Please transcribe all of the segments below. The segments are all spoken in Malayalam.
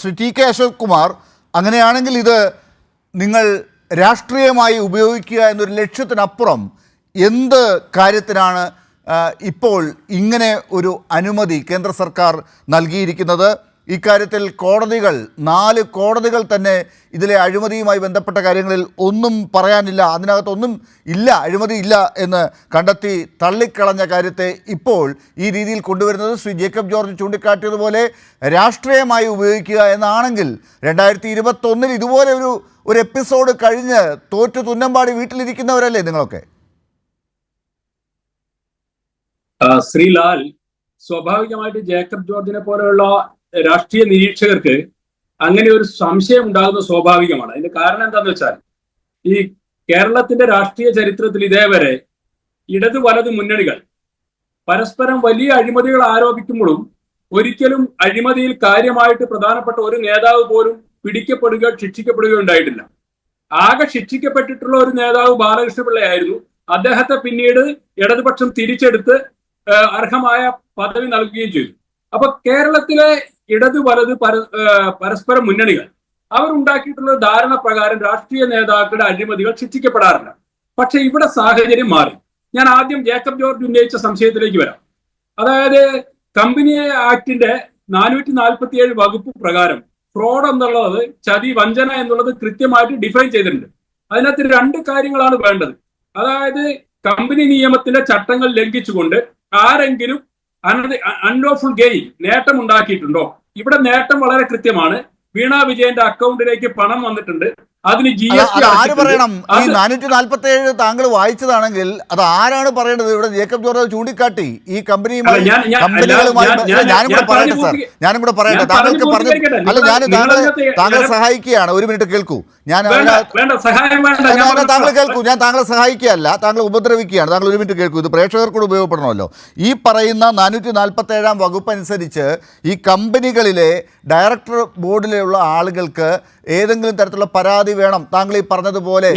ശ്രീ ടി കെ അശോക് കുമാർ അങ്ങനെയാണെങ്കിൽ ഇത് നിങ്ങൾ രാഷ്ട്രീയമായി ഉപയോഗിക്കുക എന്നൊരു ലക്ഷ്യത്തിനപ്പുറം എന്ത് കാര്യത്തിനാണ് ഇപ്പോൾ ഇങ്ങനെ ഒരു അനുമതി കേന്ദ്ര സർക്കാർ നൽകിയിരിക്കുന്നത്? ഇക്കാര്യത്തിൽ കോടതികൾ നാല് കോടതികൾ തന്നെ ഇതിലെ അഴിമതിയുമായി ബന്ധപ്പെട്ട കാര്യങ്ങളിൽ ഒന്നും പറയാനില്ല. അതിനകത്തൊന്നും ഇല്ല അഴിമതി ഇല്ല എന്ന് കണ്ടെത്തി തള്ളിക്കളഞ്ഞ കാര്യത്തെ ഇപ്പോൾ ഈ രീതിയിൽ കൊണ്ടുവരുന്നത് ശ്രീ ജേക്കബ് ജോർജ് ചൂണ്ടിക്കാട്ടിയതുപോലെ രാഷ്ട്രീയമായി ഉപയോഗിക്കുക എന്നാണെങ്കിൽ രണ്ടായിരത്തി ഇരുപത്തൊന്നിൽ ഇതുപോലെ ഒരു ഒരു എപ്പിസോഡ് കഴിഞ്ഞ് തോറ്റു തുന്നമ്പാടി വീട്ടിലിരിക്കുന്നവരല്ലേ നിങ്ങളൊക്കെ? ശ്രീലാൽ സ്വാഭാവികമായിട്ട് ജേക്കബ് ജോർജിനെ പോലെയുള്ള രാഷ്ട്രീയ നിരീക്ഷകർക്ക് അങ്ങനെ ഒരു സംശയം ഉണ്ടാകുന്നത് സ്വാഭാവികമാണ്. അതിന്റെ കാരണം എന്താന്ന് വെച്ചാൽ ഈ കേരളത്തിന്റെ രാഷ്ട്രീയ ചരിത്രത്തിൽ ഇതേവരെ ഇടതു വലത് മുന്നണികൾ പരസ്പരം വലിയ അഴിമതികൾ ആരോപിക്കുമ്പോഴും ഒരിക്കലും അഴിമതിയിൽ കാര്യമായിട്ട് പ്രധാനപ്പെട്ട ഒരു നേതാവ് പോലും പിടിക്കപ്പെടുകയോ ശിക്ഷിക്കപ്പെടുകയോ ഉണ്ടായിട്ടില്ല. ആകെ ശിക്ഷിക്കപ്പെട്ടിട്ടുള്ള ഒരു നേതാവ് ബാലകൃഷ്ണപിള്ളയായിരുന്നു. അദ്ദേഹത്തെ പിന്നീട് ഇടതുപക്ഷം തിരിച്ചെടുത്ത് അർഹമായ പദവി നൽകുകയും ചെയ്തു. അപ്പൊ കേരളത്തിലെ ഇടത് വലത് പര- പരസ്പര മുന്നണികൾ. അവരുണ്ടാക്കിയിട്ടുള്ള ധാരണ പ്രകാരം രാഷ്ട്രീയ നേതാക്കളുടെ അഴിമതികൾ ശിക്ഷിക്കപ്പെടാറില്ല. പക്ഷെ ഇവിടെ സാഹചര്യം മാറി. ഞാൻ ആദ്യം ജേക്കബ് ജോർജ് ഉന്നയിച്ച സംശയത്തിലേക്ക് വരാം. അതായത് കമ്പനി ആക്ടിന്റെ നാനൂറ്റി നാൽപ്പത്തി ഏഴ് വകുപ്പ് പ്രകാരം ഫ്രോഡ് എന്നുള്ളത് ചതി വഞ്ചന എന്നുള്ളത് കൃത്യമായിട്ട് ഡിഫൈൻ ചെയ്തിട്ടുണ്ട്. അതിനകത്ത് രണ്ട് കാര്യങ്ങളാണ് വേണ്ടത്. അതായത് കമ്പനി നിയമത്തിന്റെ ചട്ടങ്ങൾ ലംഘിച്ചുകൊണ്ട് ആരെങ്കിലും അൺലോഫുൾ ഗെയിൻ നേട്ടം ഉണ്ടാക്കിയിട്ടുണ്ടോ? ഇവിടെ നേട്ടം വളരെ കൃത്യമാണ്. വീണ വിജയന്റെ അക്കൗണ്ടിലേക്ക് പണം വന്നിട്ടുണ്ട്. അതിന് ജി എസ് ടി ആര് പറയണം? ഈ നാനൂറ്റി നാല്പത്തി ഏഴ് താങ്കൾ വായിച്ചതാണെങ്കിൽ അത് ആരാണ് പറയേണ്ടത് ഇവിടെ ജേക്കബ് ജോർജ് ചൂണ്ടിക്കാട്ടി ഈ കമ്പനിയുമായി കമ്പനികളുമായി ഞാനും കൂടെ പറയട്ടെ പറഞ്ഞു സാർ. ഞാനും കൂടെ പറയട്ടെ. താങ്കൾക്ക് പറഞ്ഞു അല്ല ഞാൻ താങ്കൾ താങ്കളെ സഹായിക്കുകയാണ്. ഒരു മിനിറ്റ് കേൾക്കൂ. ഞാൻ താങ്കൾ കേൾക്കൂ. ഞാൻ താങ്കളെ സഹായിക്കുകയല്ല. താങ്കൾ ഉപദ്രവിക്കുകയാണ്. താങ്കൾ ഒരു മിനിറ്റ് കേൾക്കൂ. ഇത് പ്രേക്ഷകർക്കൂടെ ഉപയോഗപ്പെടണമല്ലോ. ഈ പറയുന്ന നാനൂറ്റി നാൽപ്പത്തി ഏഴാം വകുപ്പ് അനുസരിച്ച് ഈ കമ്പനികളിലെ ഡയറക്ടർ ബോർഡിലുള്ള ആളുകൾക്ക് ഏതെങ്കിലും തരത്തിലുള്ള പരാതി വേണം. താങ്കൾ ഈ പറഞ്ഞതുപോലെ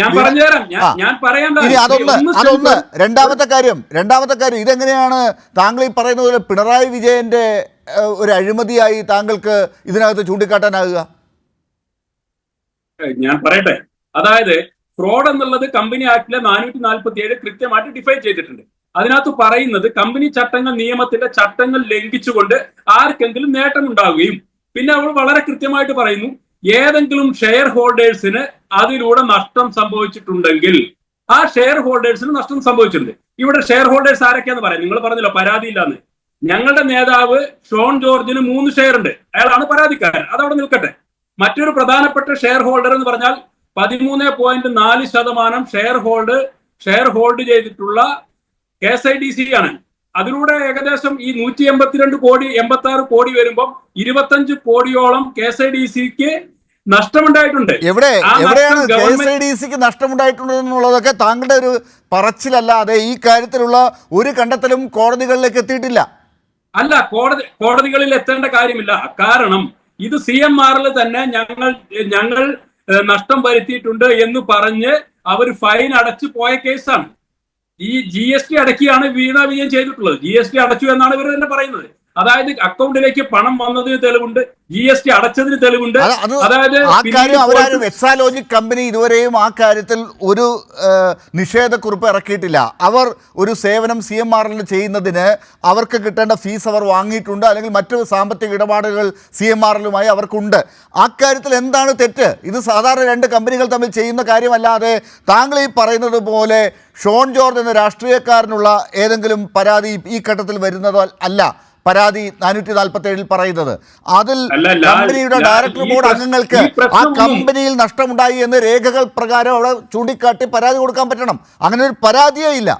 ഇനി അതൊന്ന് അതൊന്ന് രണ്ടാമത്തെ കാര്യം രണ്ടാമത്തെ കാര്യം ഇതെങ്ങനെയാണ് താങ്കൾ ഈ പറയുന്ന പോലെ പിണറായി വിജയന്റെ ഒരു അഴിമതിയായി താങ്കൾക്ക് ഇതിനകത്ത് ചൂണ്ടിക്കാട്ടാനാകുക? ഞാൻ പറയട്ടെ. അതായത് ഫ്രോഡ് എന്നുള്ളത് കമ്പനി ആക്ടിലെ നാനൂറ്റി നാൽപ്പത്തി ഏഴ് കൃത്യമായിട്ട് ഡിഫൈൻ ചെയ്തിട്ടുണ്ട്. അതിനകത്ത് പറയുന്നത് കമ്പനി ചട്ടങ്ങൾ നിയമത്തിന്റെ ചട്ടങ്ങൾ ലംഘിച്ചുകൊണ്ട് ആർക്കെങ്കിലും നേട്ടം ഉണ്ടാവുകയും പിന്നെ അവൾ വളരെ കൃത്യമായിട്ട് പറയുന്നു ഏതെങ്കിലും ഷെയർ ഹോൾഡേഴ്സിന് അതിലൂടെ നഷ്ടം സംഭവിച്ചിട്ടുണ്ടെങ്കിൽ ആ ഷെയർ ഹോൾഡേഴ്സിന് നഷ്ടം സംഭവിച്ചിട്ടുണ്ട്. ഇവിടെ ഷെയർ ഹോൾഡേഴ്സ് ആരൊക്കെയാന്ന് പറയാം. നിങ്ങൾ പറഞ്ഞല്ലോ പരാതിയില്ലാന്ന്. ഞങ്ങളുടെ നേതാവ് ഷോൺ ജോർജിന് മൂന്ന് ഷെയർ ഉണ്ട്. അയാളാണ് പരാതിക്കാരൻ. അതവിടെ നിൽക്കട്ടെ. മറ്റൊരു പ്രധാനപ്പെട്ട ഷെയർ ഹോൾഡർ എന്ന് പറഞ്ഞാൽ പതിമൂന്ന് പോയിന്റ് നാല് ശതമാനം ഷെയർ ഹോൾഡ് ഷെയർ ഹോൾഡ് ചെയ്തിട്ടുള്ള K S I D C ആണ്. അതിലൂടെ ഏകദേശം ഈ നൂറ്റി എൺപത്തിരണ്ട് കോടി എൺപത്തി ആറ് കോടി വരുമ്പം ഇരുപത്തഞ്ച് കോടിയോളം കെ എസ് ഐ ഡി സിക്ക് നഷ്ടമുണ്ടായിട്ടുണ്ട്. എവിടെ? എവിടെയാണ് K S government I D സിക്ക് നഷ്ടമുണ്ടായിട്ടുണ്ടെന്നുള്ളതൊക്കെ താങ്കളുടെ ഒരു പറച്ചിലല്ല. അതെ ഈ കാര്യത്തിലുള്ള ഒരു കണ്ടെത്തലും കോടതികളിലേക്ക് എത്തിയിട്ടില്ല. അല്ല കോടതി കോടതികളിൽ എത്തേണ്ട കാര്യമില്ല. കാരണം ഇത് സി എം ആറിൽ തന്നെ ഞങ്ങൾ ഞങ്ങൾ നഷ്ടം വരുത്തിയിട്ടുണ്ട് എന്ന് പറഞ്ഞ് അവർ ഫൈൻ അടച്ചു പോയ കേസാണ്. ഈ ജി എസ് ടി അടക്കിയാണ് വീണ വിജയം ചെയ്തിട്ടുള്ളത്. ജി എസ് ടി അടച്ചു എന്നാണ് ഇവർ തന്നെ പറയുന്നത്. അതായത് അക്കൗണ്ടിലേക്ക് പണം വന്നതിന് തെളിവുണ്ട് ജി എസ് ടി അടച്ചതിന് തെളിവുണ്ട്. അത് അത് അതായത് ആ പിന്നീട് കാര്യം അവരാരും എക്സാലോജിക് കമ്പനി ഇതുവരെയും ആ കാര്യത്തിൽ ഒരു നിഷേധ നിഷേധക്കുറിപ്പ് ഇറക്കിയിട്ടില്ല. അവർ ഒരു സേവനം സി എം ആറിൽ ചെയ്യുന്നതിന് അവർക്ക് കിട്ടേണ്ട ഫീസ് അവർ വാങ്ങിയിട്ടുണ്ട് അല്ലെങ്കിൽ മറ്റു സാമ്പത്തിക ഇടപാടുകൾ സി എം ആറിലുമായി അവർക്കുണ്ട്. ആ കാര്യത്തിൽ എന്താണ് തെറ്റ്? ഇത് സാധാരണ രണ്ട് കമ്പനികൾ തമ്മിൽ ചെയ്യുന്ന കാര്യമല്ലാതെ താങ്കൾ ഈ പറയുന്നത് പോലെ ഷോൺ ജോർജ് എന്ന രാഷ്ട്രീയക്കാരനുള്ള ഏതെങ്കിലും പരാതി ഈ ഘട്ടത്തിൽ വരുന്നത് അല്ല. പരാതി നാനൂറ്റി നാൽപ്പത്തി ഏഴിൽ പറയുന്നത് അതിൽ കമ്പനിയുടെ ഡയറക്ടർ ബോർഡ് അംഗങ്ങൾക്ക് ആ കമ്പനിയിൽ നഷ്ടമുണ്ടായി എന്ന് രേഖകൾ പ്രകാരം അവിടെ ചൂണ്ടിക്കാട്ടി പരാതി കൊടുക്കാൻ പറ്റണം. അങ്ങനെ ഒരു പരാതിയേ ഇല്ല.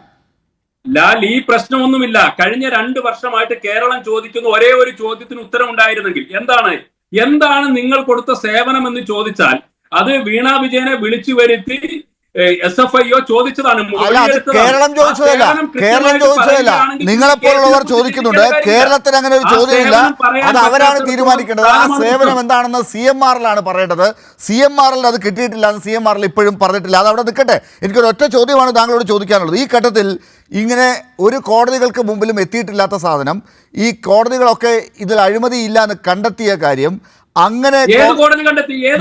ലാൽ ഈ പ്രശ്നമൊന്നുമില്ല കഴിഞ്ഞ രണ്ട് വർഷമായിട്ട് കേരളം ചോദിക്കുന്ന ഒരേ ഒരു ചോദ്യത്തിന് ഉത്തരം ഉണ്ടായിരുന്നെങ്കിൽ എന്താണ്? എന്താണ് നിങ്ങൾ കൊടുത്ത സേവനം എന്ന് ചോദിച്ചാൽ അത് വീണാ വിജയനെ വിളിച്ചു വരുത്തി എസ് എഫ് ഐ ഒ ചോദിച്ചതാണ്. കേരളം ചോദിച്ചതല്ല. കേരളം ചോദിച്ചതല്ല. നിങ്ങളെപ്പോലുള്ളവർ ചോദിക്കുന്നുണ്ട്. കേരളത്തിൽ അങ്ങനെ ഒരു ചോദ്യം ചോദ്യമില്ല. പറയാൻ അത് അവരാണ് തീരുമാനിക്കേണ്ടത്. ആ സേവനം. എന്താണെന്ന് സി എം ആറിലാണ് പറയേണ്ടത്. സി എം ആറിൽ അത് കിട്ടിയിട്ടില്ല എന്ന് സി എം ആറിൽ ഇപ്പോഴും പറഞ്ഞിട്ടില്ല. അത് അവിടെ നിൽക്കട്ടെ. എനിക്കൊരു ഒറ്റ ചോദ്യമാണ് താങ്കളോട് ചോദിക്കാനുള്ളത്. ഈ ഘട്ടത്തിൽ ഇങ്ങനെ ഒരു കോടതികൾക്ക് മുമ്പിലും എത്തിയിട്ടില്ലാത്ത സാധനം ഈ കോടതികളൊക്കെ ഇതിൽ അഴിമതിയില്ല എന്ന് കണ്ടെത്തിയ കാര്യം അങ്ങനെ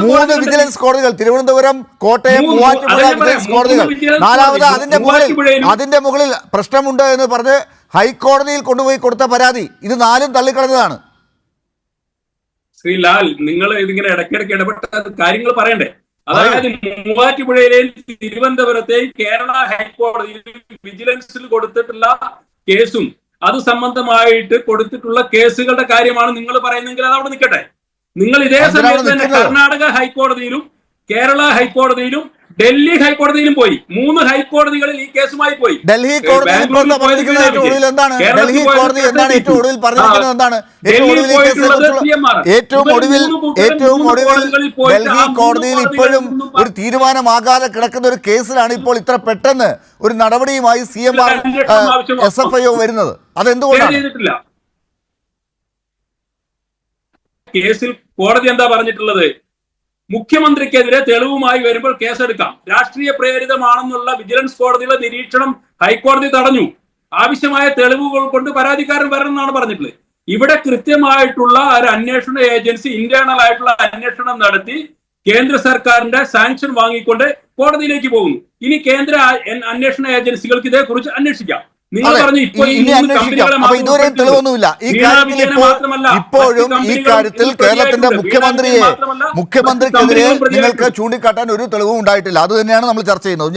മൂന്ന് വിജിലൻസ് കോടതികൾ തിരുവനന്തപുരം കോട്ടയം മൂവാറ്റുപുഴ വിജിലൻസ് കോടതികൾ. നാലാമത് അതിന്റെ മുകളിൽ അതിന്റെ മുകളിൽ പ്രശ്നമുണ്ട് എന്ന് പറഞ്ഞ് ഹൈക്കോടതിയിൽ കൊണ്ടുപോയി കൊടുത്ത പരാതി. ഇത് നാലും തള്ളിക്കളഞ്ഞതാണ്. ശ്രീ ലാൽ നിങ്ങൾ ഇതിങ്ങനെ ഇടയ്ക്കിടയ്ക്ക് ഇടപെട്ട കാര്യങ്ങൾ പറയണ്ടേ? അതായത് മൂവാറ്റുപുഴയിലെയും തിരുവനന്തപുരത്തെയും കേരള ഹൈക്കോടതിയിൽ വിജിലൻസിൽ കൊടുത്തിട്ടുള്ള കേസും അത് സംബന്ധമായിട്ട് കൊടുത്തിട്ടുള്ള കേസുകളുടെ കാര്യമാണ് നിങ്ങൾ പറയുന്നെങ്കിൽ അത് അവിടെ നിൽക്കട്ടെ. നിങ്ങൾ ഇതേ സമയത്ത് തന്നെ കർണാടക ഹൈക്കോടതിയിലും കേരള ഹൈക്കോടതിയിലും ഡൽഹി ഹൈക്കോടതിയിലും പോയി. മൂന്ന് ഹൈക്കോടതികളിൽ ഈ കേസുമായി പോയി. ഡൽഹി കോടതി എന്താണ്? കേരളത്തിൽ ഡൽഹി കോടതി എന്താണ് ഏറ്റവും ഒടുവിൽ പറഞ്ഞിരിക്കുന്നത് എന്താണ്? ഒടുവിൽ ഒടുവിൽ ഡൽഹി കോടതിയിൽ ഇപ്പോഴും ഒരു തീരുമാനമാകാതെ കിടക്കുന്ന ഒരു കേസിലാണ് ഇപ്പോൾ ഇത്ര പെട്ടെന്ന് ഒരു നടപടിയുമായി C M R. S F I O വരുന്നത്. അതെന്തുകൊണ്ടാണ്? കേസിൽ കോടതി എന്താ പറഞ്ഞിട്ടുള്ളത്? മുഖ്യമന്ത്രിക്കെതിരെ തെളിവുമായി വരുമ്പോൾ കേസെടുക്കാം. രാഷ്ട്രീയ പ്രേരിതമാണെന്നുള്ള വിജിലൻസ് കോടതിയിലെ നിരീക്ഷണം ഹൈക്കോടതി തടഞ്ഞു. ആവശ്യമായ തെളിവുകൾ കൊണ്ട് പരാതിക്കാരൻ വരണം എന്നാണ് പറഞ്ഞിട്ടുള്ളത്. ഇവിടെ കൃത്യമായിട്ടുള്ള ഒരു അന്വേഷണ ഏജൻസി ഇന്റേണൽ ആയിട്ടുള്ള അന്വേഷണം നടത്തി കേന്ദ്ര സർക്കാരിന്റെ സാങ്ഷൻ വാങ്ങിക്കൊണ്ട് കോടതിയിലേക്ക് പോകുന്നു. ഇനി കേന്ദ്ര അന്വേഷണ ഏജൻസികൾക്ക് ഇതേക്കുറിച്ച് അന്വേഷിക്കാം. ഈ ഇനി മൂന്ന് അന്വേഷിക്കാം. കമ്പനികളെ അപ്പൊ ഇതുവരെയും തെളിവൊന്നുമില്ല. ഈ കാര്യത്തിൽ ഇപ്പോൾ ഇപ്പോഴും ഈ കാര്യത്തിൽ കേരളത്തിന്റെ മുഖ്യമന്ത്രിയെ മുഖ്യമന്ത്രിക്കെതിരെ നിങ്ങൾക്ക്. ചൂണ്ടിക്കാട്ടാൻ ഒരു തെളിവും ഉണ്ടായിട്ടില്ല. അത് തന്നെയാണ് നമ്മൾ ചർച്ച ചെയ്യുന്നത്.